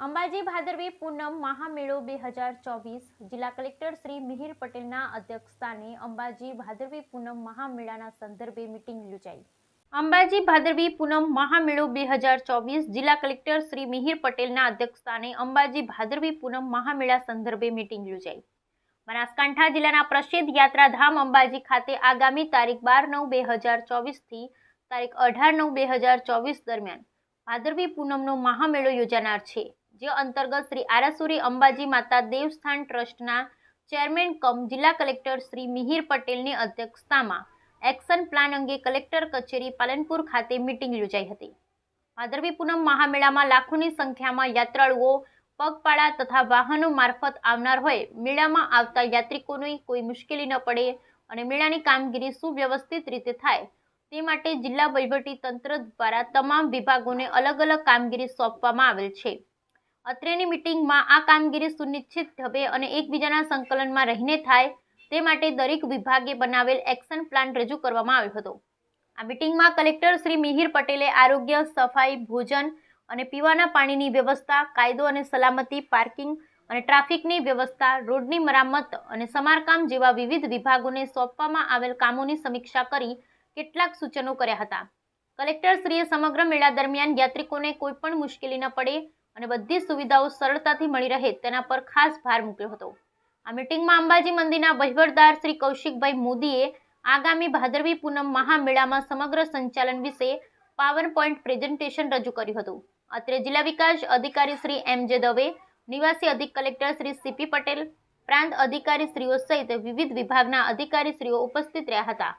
અંબાજી ભાદરવી પૂનમ મહામેળો બે હજાર ચોવીસ જિલ્લા કલેક્ટર શ્રી મિહિર પટેલના અધ્યક્ષસ્થાને અંબાજી ભાદરવી પૂનમ મહામેળાના સંદર્ભે મિટિંગ યોજાઈ. અંબાજી ભાદરવી પૂનમ મહામેળો બે હજાર ચોવીસ જિલ્લા કલેક્ટર શ્રી મિહિર પટેલના અધ્યક્ષસ્થાને અંબાજી ભાદરવી પૂનમ મહામેળા સંદર્ભે મિટિંગ યોજાઈ. બનાસકાંઠા જિલ્લાના પ્રસિદ્ધ યાત્રાધામ અંબાજી ખાતે આગામી તારીખ બાર નવ બે હજાર ચોવીસથી તારીખ અઢાર નવ બે હજાર ચોવીસ દરમિયાન ભાદરવી પૂનમનો મહામેળો યોજાનાર છે. જે અંતર્ગત શ્રી આરાસુરી અંબાજી માતા દેવસ્થાન ટ્રસ્ટના ચેરમેન કમ જિલ્લા કલેક્ટર શ્રી મિહિર પટેલની અધ્યક્ષતામાં એક્શન પ્લાન અંગે કલેક્ટર કચેરી પાલનપુર ખાતે મિટિંગ યોજાઈ હતી. ભાદરવી પૂનમ મહામેળામાં લાખોની સંખ્યામાં યાત્રાળુઓ પગપાળા તથા વાહનો મારફત આવનાર હોય, મેળામાં આવતા યાત્રિકોને કોઈ મુશ્કેલી ન પડે અને મેળાની કામગીરી સુવ્યવસ્થિત રીતે થાય, તે માટે જિલ્લા વહીવટી તંત્ર દ્વારા તમામ વિભાગોને અલગ અલગ કામગીરી સોંપવામાં આવેલ છે. અત્રેની મિટિંગમાં આ કામગીરી સુનિશ્ચિત ઢબે અને એકબીજાના સંકલનમાં રહીને થાય તે માટે દરેક વિભાગે બનાવેલ એક્શન પ્લાન રજૂ કરવામાં આવ્યો હતો. આ મિટિંગમાં કલેક્ટર શ્રી મિહિર પટેલે આરોગ્ય, સફાઈ, ભોજન અને પીવાના પાણીની વ્યવસ્થા, કાયદો અને સલામતી, પાર્કિંગ અને ટ્રાફિકની વ્યવસ્થા, રોડની મરામત અને સમારકામ જેવા વિવિધ વિભાગોને સોંપવામાં આવેલ કામોની સમીક્ષા કરી કેટલાક સૂચનો કર્યા હતા. કલેક્ટરશ્રીએ સમગ્ર મેળા દરમિયાન યાત્રિકોને કોઈ પણ મુશ્કેલી ન પડે અને બધી સુવિધાઓ સરળતાથી મળી રહે તેના પર ખાસ ભાર મૂક્યો હતો. આ મિટિંગમાં અંબાજી મંદિરના વહીવટદાર શ્રી કૌશિકભાઈ મોદીએ આગામી ભાદરવી પૂનમ મહામેળામાં સમગ્ર સંચાલન વિશે પાવર પોઈન્ટ પ્રેઝન્ટેશન રજૂ કર્યું હતું. અત્રે જિલ્લા વિકાસ અધિકારી શ્રી એમ જે દવે, નિવાસી અધિક કલેક્ટર શ્રી સીપી પટેલ, પ્રાંત અધિકારી શ્રીઓ સહિત વિવિધ વિભાગના અધિકારી શ્રીઓ ઉપસ્થિત રહ્યા હતા.